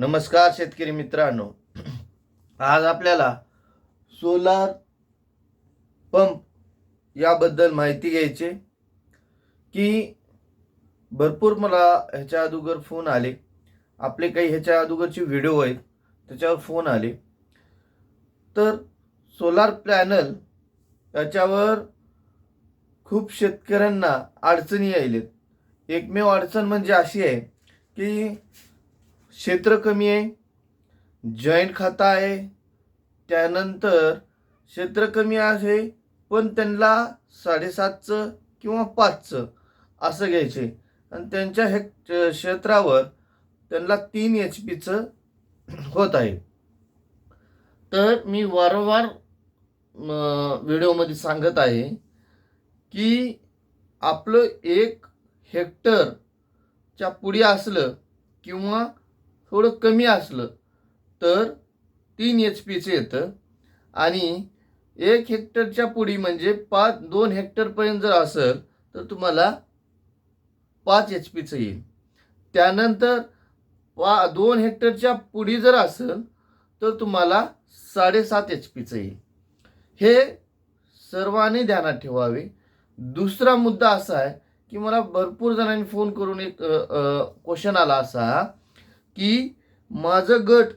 नमस्कार शेतकरी मित्रांनो. आज आपल्याला सोलार पंप याबद्दल माहिती घ्यायची की भरपूर मला ह्याच्या अगोदर फोन आले. आपले काही ह्याच्या अगोदरचे व्हिडिओ आहेत त्याच्यावर फोन आले. तर सोलार पॅनल याच्यावर खूप शेतकऱ्यांना अडचणी यायलेत. एकमेव अडचण म्हणजे अशी आहे की क्षेत्र कमी आहे जॉईंट खाता आहे त्यानंतर क्षेत्र कमी आहे पण त्यांना साडेसातचं किंवा पाचचं असं घ्यायचे. आणि त्यांच्या हे क्षेत्रावर त्यांना तीन एच पीचं होत आहे. तर मी वारंवार व्हिडिओमध्ये सांगत आहे की आपलं एक हेक्टरच्या पुढे असलं किंवा थोडं कमी असलं तर तीन एच पीचं येतं. आणि एक हेक्टरच्या पुढी म्हणजे पाच दोन हेक्टरपर्यंत जर असेल तर तुम्हाला पाच एच पीचं येईल. त्यानंतर पा दोन हेक्टरच्या पुढी जर असेल तर तुम्हाला साडेसात एच पीचं येईल. हे सर्वांनी ध्यानात ठेवावे. दुसरा मुद्दा असा आहे की मला भरपूर जणांनी फोन करून एक क्वेश्चन आला असा. की माझं गट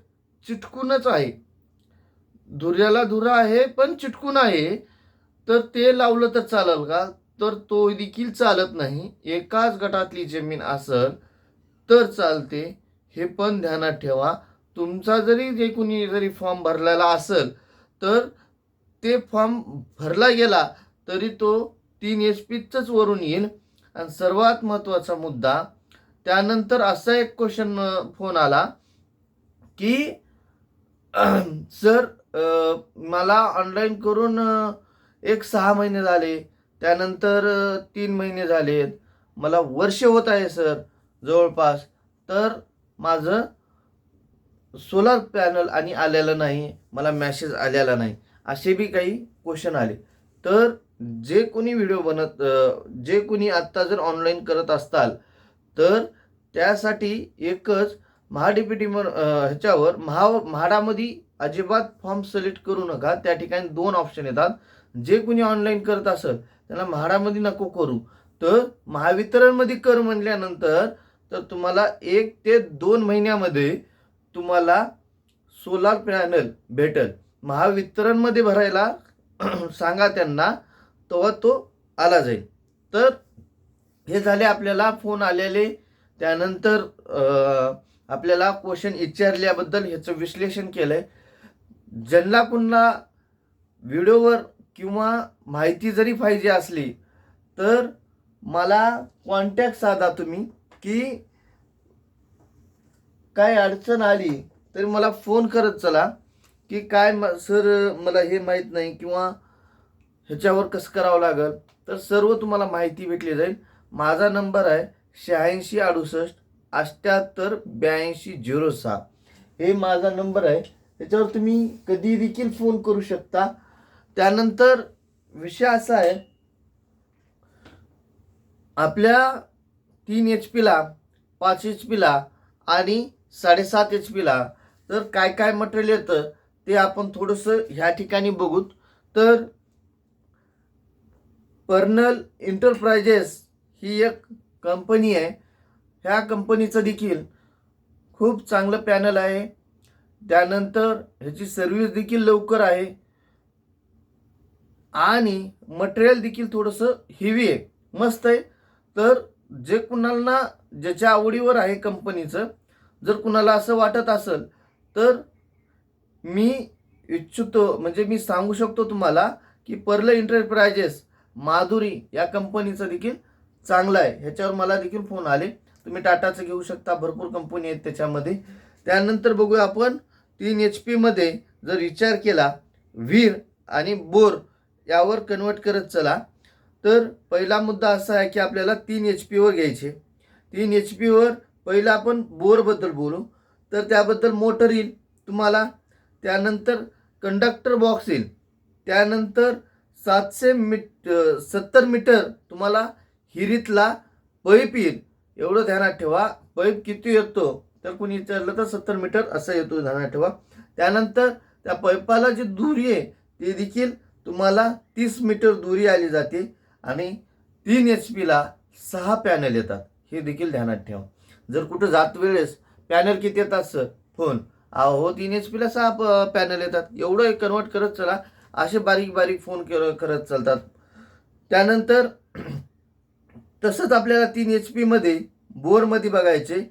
चिटकूनच आहे. धुऱ्याला धुरा आहे पण चिटकून आहे. तर ते लावलं तर चालेल का? तर तो देखील चालत नाही. एकाच गटातली जमीन असल तर चालते. हे पण ध्यानात ठेवा. तुमचा जरी जे कुणी जरी फॉर्म भरलेला असेल तर ते फॉर्म भरला गेला तरी तो तीन एच पीचंच वरून येईल. आणि सर्वात महत्त्वाचा मुद्दा त्यानंतर असा एक क्वेश्चन फोन आला की सर मला ऑनलाईन करून एक सहा महिने झाले. त्यानंतर तीन महिने झालेत. मला वर्ष होत आहे सर जवळपास. तर माझं सोलार पॅनल आणि आलेलं नाही. मला मॅसेज आलेला नाही. असे बी काही क्वेश्चन आले. तर जे कोणी व्हिडिओ बनत जे कोणी आत्ता जर ऑनलाईन करत असताल तर त्यासाठी एकच महाडीपीटी ह्याच्यावर महा म्हाडामध्ये अजिबात फॉर्म सिलेक्ट करू नका. त्या ठिकाणी दोन ऑप्शन येतात. जे कुणी ऑनलाईन करत असेल त्यांना म्हाडामध्ये नको करू. तर महावितरणमध्ये कर म्हणल्यानंतर तर तुम्हाला एक ते दोन महिन्यामध्ये तुम्हाला सोलार पॅनल भेटेल. महावितरणमध्ये भरायला सांगा त्यांना तेव्हा तो आला जाईल. तर हे झाले आपल्याला फोन आलेले. त्यानंतर आपल्याला क्वेश्चन विचारल्याबद्दल ह्याचं विश्लेषण केलं आहे ज्यांना पुन्हा व्हिडिओवर किंवा माहिती जरी पाहिजे असली तर मला कॉन्टॅक्ट साधा तुम्ही की काय अडचण आली तरी मला फोन करत चला की काय म सर मला हे माहीत नाही किंवा ह्याच्यावर कसं करावं लागेल. तर सर्व तुम्हाला माहिती भेटली जाईल. माझा नंबर आहे शहाऐंशी अडुसष्ट अठ्ठ्याहत्तर ब्याऐंशी झिरो सहा. हे माझा नंबर आहे. त्याच्यावर तुम्ही कधी देखील फोन करू शकता. त्यानंतर विषय असा आहे. आपल्या तीन एच पीला पाच एच पीला आणि साडेसात एच पीला तर काय काय मटेरियल येतं ते आपण थोडंसं ह्या ठिकाणी बघूत. तर पर्नल एंटरप्राइजेस ही एक कंपनी आहे. ह्या कंपनीचं देखील खूप चांगलं पॅनल आहे. त्यानंतर ह्याची सर्व्हिस देखील लवकर आहे. आणि मटेरियल देखील थोडंसं हेवी आहे. मस्त आहे. तर जे कुणाला ज्याच्या आवडीवर आहे कंपनीचं जर कुणाला असं वाटत असेल तर मी इच्छितो म्हणजे मी सांगू शकतो तुम्हाला की पर्ल एंटरप्राइजेस माधुरी या कंपनीचं देखील चांगलं आहे. ह्याच्यावर मला देखील फोन आले. तुम्ही टाटाचं घेऊ शकता. भरपूर कंपनी आहेत त्याच्यामध्ये. त्यानंतर बघूया आपण तीन एच पीमध्ये जर विचार केला वीर आणि बोर यावर कन्वर्ट करत चला. तर पहिला मुद्दा असा आहे की आपल्याला तीन एच पीवर घ्यायचे. तीन एच पीवर पहिला आपण बोरबद्दल बोलू. तर त्याबद्दल मोटर येईल तुम्हाला. त्यानंतर कंडक्टर बॉक्स येईल. त्यानंतर सातशे मीट सत्तर मीटर तुम्हाला हिरीतला पैप येईल. एवढं ध्यानात ठेवा. पैप किती येतो? तर कुणी विचारलं तर सत्तर मीटर असं येतो ध्यानात ठेवा. त्यानंतर त्या पैपाला जी दुरी आहे ती देखील तुम्हाला तीस मीटर दुरी आली जाते आणि तीन एच पीला सहा पॅनल येतात. हे देखील ध्यानात ठेवा. जर कुठं जात वेळेस पॅनल किती येतात सर फोन. अहो तीन एच पीला सहा पॅनल येतात. एवढं कन्वर्ट करत चला. असे बारीक बारीक फोन कर करत चालतात. त्यानंतर तसंच आपल्याला तीन एच पीमध्ये बोरमध्ये बघायचे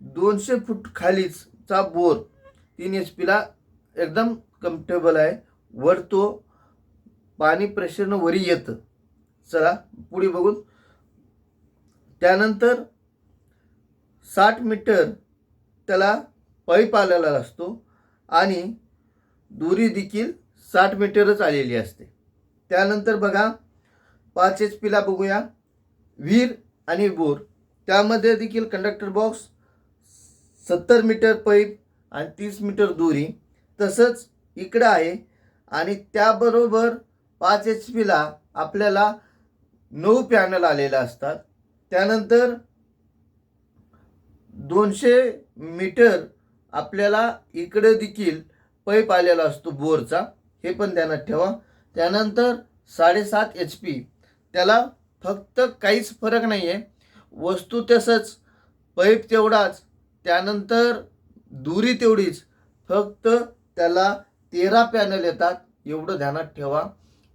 दोनशे फूट खालीचा बोर तीन एच पीला एकदम कम्फर्टेबल आहे. वर तो पाणी प्रेशरनं वरी येतं. चला पुढे बघून. त्यानंतर साठ मीटर त्याला पाईप आलेला असतो आणि दुरी देखील साठ मीटरच आलेली असते. त्यानंतर बघा पाच एच पीला बघूया. विहीर आणि बोर. त्यामध्ये देखील कंडक्टर बॉक्स सत्तर मीटर पाईप आणि तीस मीटर दुरी. तसंच इकडं आहे आणि त्याबरोबर पाच एच पीला आपल्याला नऊ पॅनल आलेले असतात. त्यानंतर दोनशे मीटर आपल्याला इकडे देखील पैप आलेला असतो बोरचा. हे पण ध्यानात ठेवा. त्यानंतर साडेसात एच पी त्याला फक्त काहीच फरक नाही आहे वस्तू तसंच पैप तेवढाच त्यानंतर दुरी तेवढीच. फक्त त्याला तेरा पॅनल येतात एवढं ध्यानात ठेवा.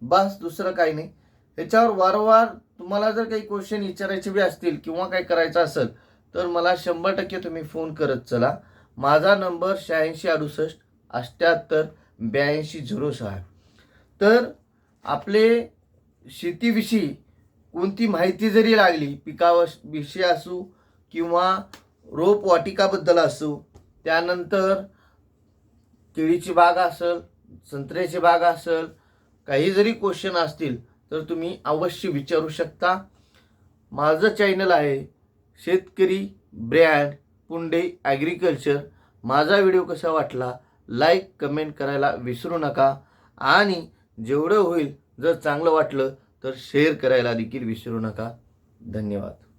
बस दुसरं काही नाही. ह्याच्यावर वारंवार तुम्हाला जर काही क्वेश्चन विचारायचे बी असतील किंवा काही करायचं असेल तर मला शंभर टक्के तुम्ही फोन करत चला. माझा नंबर शहाऐंशी अडुसष्ट अठ्ठ्याहत्तर ब्याऐंशी झिरो सहा. तर आपले शेतीविषयी कोणती माहिती जरी लागली पिकाविषयी असू किंवा रोप वाटिकाबद्दल असू त्यानंतर केळीची बाग असेल संत्र्याची बाग असेल काही जरी क्वेश्चन असतील तर तुम्ही अवश्य विचारू शकता. माझं चॅनल आहे शेतकरी ब्रँड पुंडे ॲग्रिकल्चर माझा व्हिडिओ कसा वाटला लाईक कमेंट करायला विसरू नका. आणि जेवढं होईल जर चांगलं वाटलं तर शेअर करायला देखील विसरू नका. धन्यवाद.